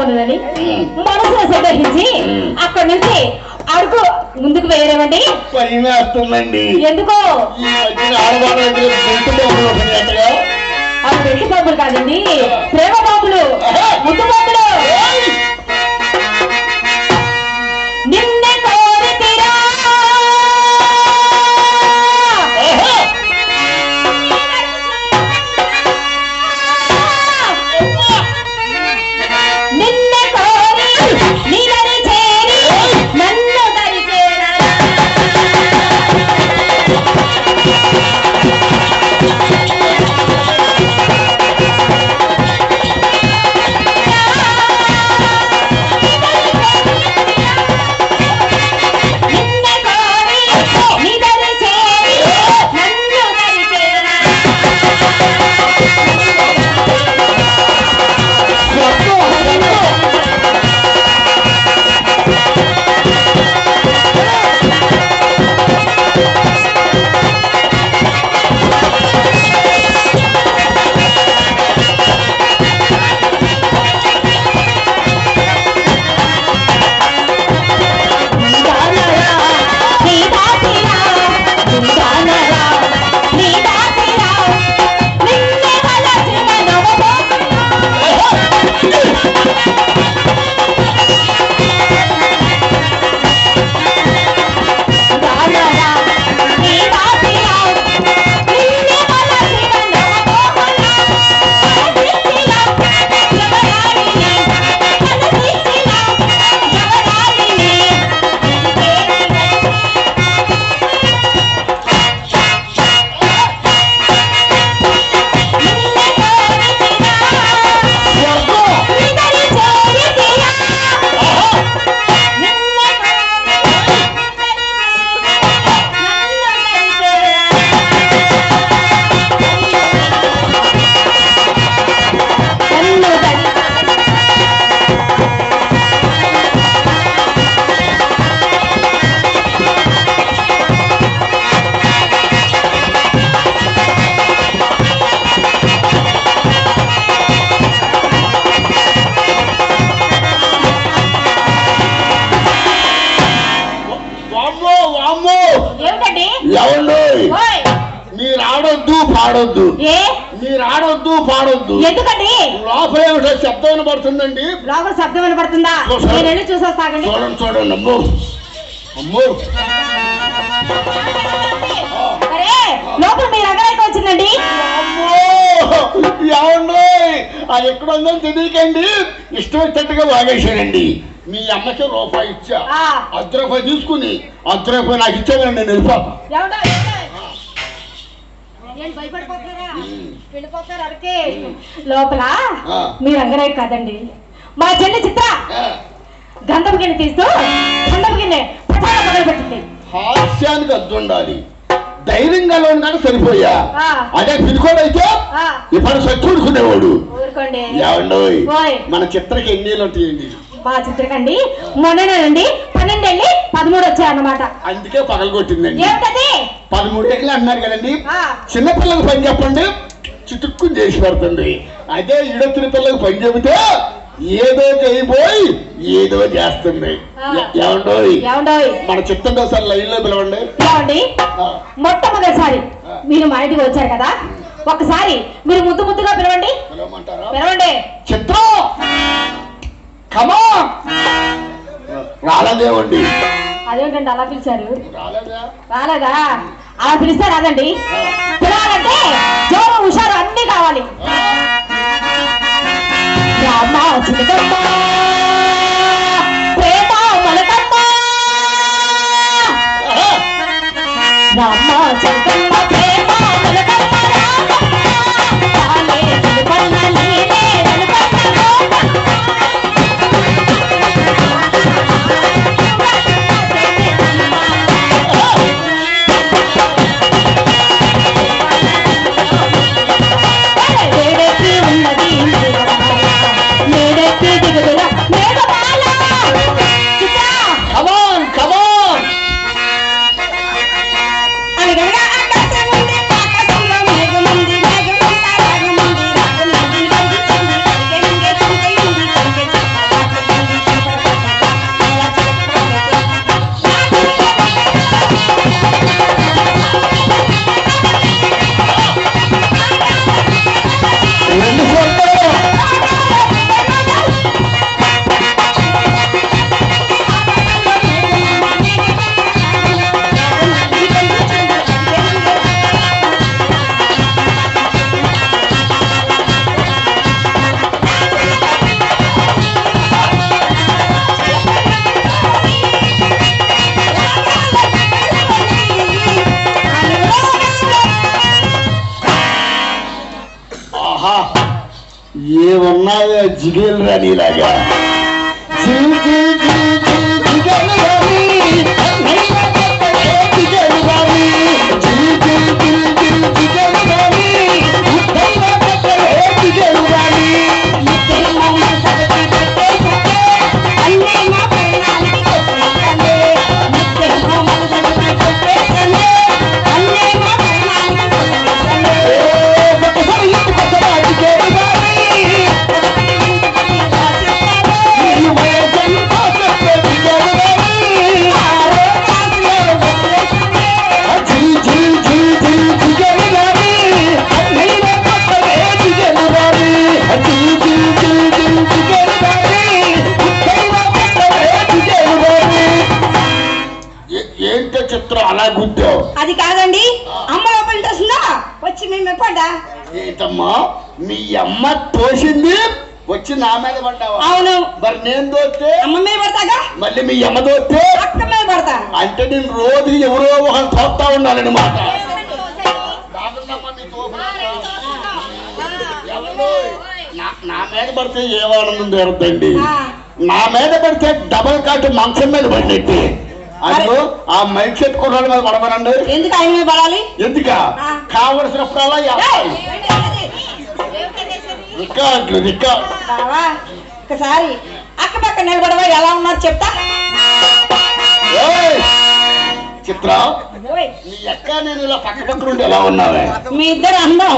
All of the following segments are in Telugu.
ఉన్నదని. మనసులో ఉమ్. అక్కడి నుంచి అడుగు ముందుకు వేయరేమండి? వస్తుందండి ఎందుకో? అవి పెళ్ళి బాబులు కాదండి. ప్రేమ బాబులు. ముద్దు బాబులు. ఆడొద్దు పాడొద్దు. ఏ? మీరు ఆడొద్దు పాడొద్దు. ఎందుకండి? లోపల ఏమిటో శబ్దం వినబడుతుందండి. లోపల శబ్దం వినపడుతుందా చూసా. నేను వెళ్ళి చూసొస్తాగండి చూడండి చూడండి అమ్మో. అమ్మో. లోపల ఎక్కడైతే వచ్చిందండి? ఏమండో? అది ఎక్కడ ఉందో తెలియకండి. ఇష్టం వచ్చినట్టుగా వాగేశానండి. మీ అమ్మకి రూపాయి ఇచ్చా. అర్ధ రూపాయి తీసుకుని అర్ధ రూపాయి నాకు ఇచ్చాను నేను వెళ్ళిపోతా. వెళ్ళిపోతారు అరకే. లోపల. మీరు అంగరాయి కాదండి. మా చెల్లి చిత్ర ఆ, గంధపు గిన్నె తీస్తూ గంధపు గిన్నె పటాల మొదలు పెట్టింది హాస్యానికి అద్దు ఉండాలి ధైర్యంగా కాక సరిపోయా. అదే పిలుకోడైతే ఆ, ఇప్పుడు సచ్చుడుకునేవాడు. మన చిత్రకి ఎన్ని మా చిత్రకండి పన్నెండు వచ్చాయన్నమాట అందుకే పగలగొట్టిందండి ఏమిటది? పదమూడు ఏళ్ళు అన్నారు కదండి. చిన్నపిల్లలకు పని చెప్పండి. చిటుక్కుని చేసి పెడుతుంది. అదే ఇడొచ్చిన పిల్లలకు పని చెబితే ఏదో చేయబోయి ఏదో చేస్తుంది. ఏమండోయ్? మన చిత్తంలో సార్ లైన్లో పిలవండి. ఆ. మొట్టమొదటిసారి మీరు మా ఇంటికి వచ్చారు కదా ఒకసారి మీరు ముద్దు ముద్దుగా పిలవండి. పిలవండి. చిత్రం! కమా రాలేదేమండి అదేంటండి అలా పిలిచారు? రాలేదా? అలా పిలిస్తే రాదండి. పిలవాలంటే జోరు హుషారు అన్ని కావాలి. రామ చిలకమ్మ. Jigil lagi Laga. Jigil అది కాదండి. అమ్మ లోపల వస్తుందా వచ్చి మేము పడ్డా ఏంటమ్మా? మీ అమ్మ తోసింది వచ్చి నా మీద పడ్డావా? అవును. మరి నేను దోస్తే అమ్మ మీద పడతాగా? మళ్ళీ మీ అమ్మ దోస్తే అక్క మీద పడతా. అంటే నేను రోజు ఎవరో ఒకరు తోస్తా ఉండాలన్నమాట. ఎవరు? నా- మీద పడితే ఏ ఆనందం ఆ, నా మీద పడితే డబల్ కాటు మంచం మీద పడినట్టు. అందులో ఆ మైక్ సెట్ కుర్రాల మీద పడమనండి. ఎందుకు ఆయన మీద పడాలి? ఎందుక. కావలసినప్పుడల్లా రికార్డు ఒకసారి అక్క పక్క నిలబడవా ఎలా ఉన్నారు చెప్తా! చిత్ర ఓయ్, నీ ఎక్క నేను ఇలా పక్క ఎలా ఉన్నావే? మీ ఇద్దరు అందం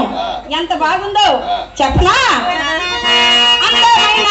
ఎంత బాగుందో చెప్పనా? అందమైన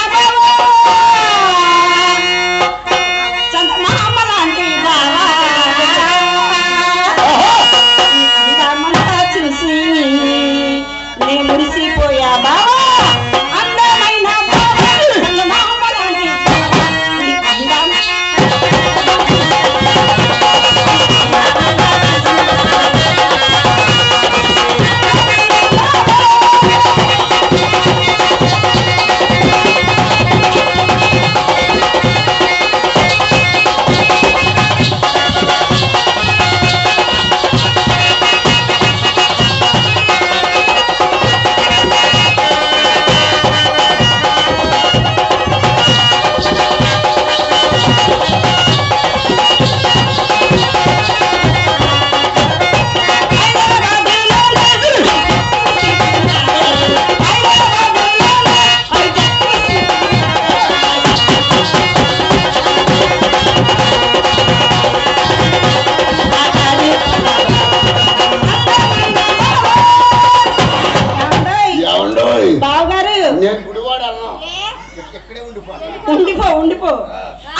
ఉండిపో.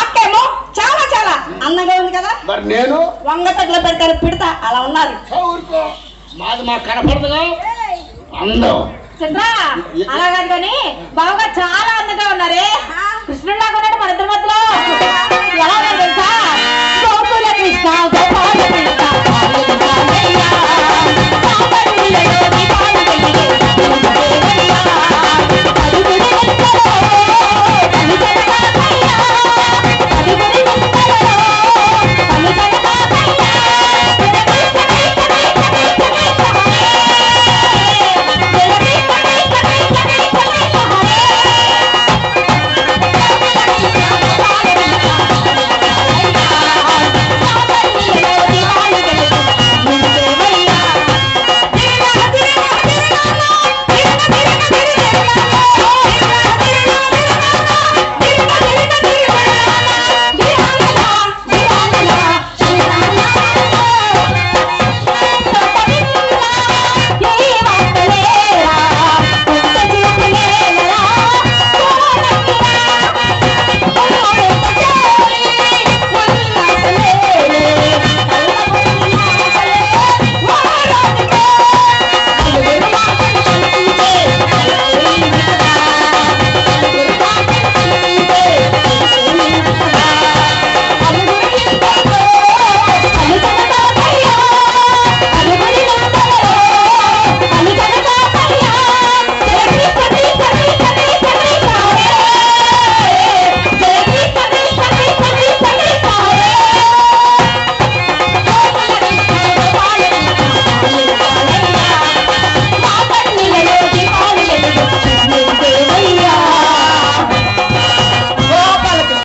అక్కేమో? చాలా చాలా. అందంగా ఉంది కదా? మరి నేను? వంగతట్లో పెడతారు పిడతా. అలా ఉన్నారు. మాది మాకు కనపడదుగా? అందం. చంద్ర అలా కాదు కానీ బావగారు